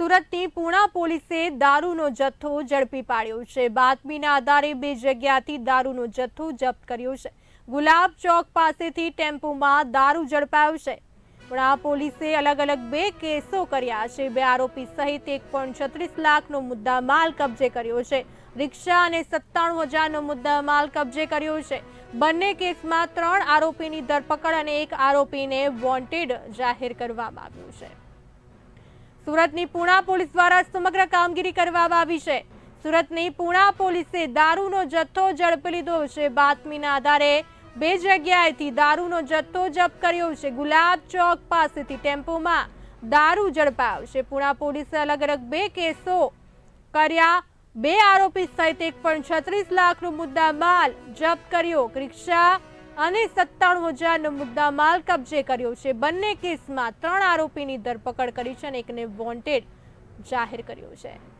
સુરતની પૂણા પોલીસે દારૂનો જથ્થો ઝડપી પાડ્યો છે. બાતમીના આધારે બે જગ્યાથી દારૂનો જથ્થો જપ્ત કર્યો છે. ગુલાબ ચોક પાસેથી ટેમ્પોમાં દારૂ ઝડપાયો છે. પૂણા પોલીસે અલગ અલગ બે કેસો કર્યા છે. બે આરોપી સહિત એક પોઈન્ટ છત્રીસ લાખનો મુદ્દા માલ કબજે કર્યો છે. રિક્ષા અને સત્તાણું હજારનો મુદ્દા માલ કબજે કર્યો છે. બંને કેસમાં ત્રણ આરોપીની ધરપકડ અને એક આરોપીને વોન્ટેડ જાહેર કરવામાં આવ્યું છે. સુરતની પૂણા પોલીસ દ્વારા સમગ્ર કામગીરી કરવામાં આવી છે. સુરતની પૂણા પોલીસે દારૂનો જથ્થો ઝડપી લીધો છે. બાતમીના આધારે બે જગ્યાએથી દારૂનો જથ્થો જપ્ત કર્યો છે. ગુલાબ ચોક પાસેથી ટેમ્પોમાં દારૂ ઝડપાયો છે. પૂણા પોલીસે અલગ અલગ બે કેસો કર્યા. બે આરોપી સહિત એક પણ છત્રીસ લાખનો મુદ્દા માલ જપ્ત કર્યો. રિક્ષા અને સત્તાણું હજારનો મુદ્દા માલ કબજે કર્યો છે. બંને કેસમાં ત્રણ આરોપીની ધરપકડ કરી છે અને એકને વોન્ટેડ જાહેર કર્યો છે.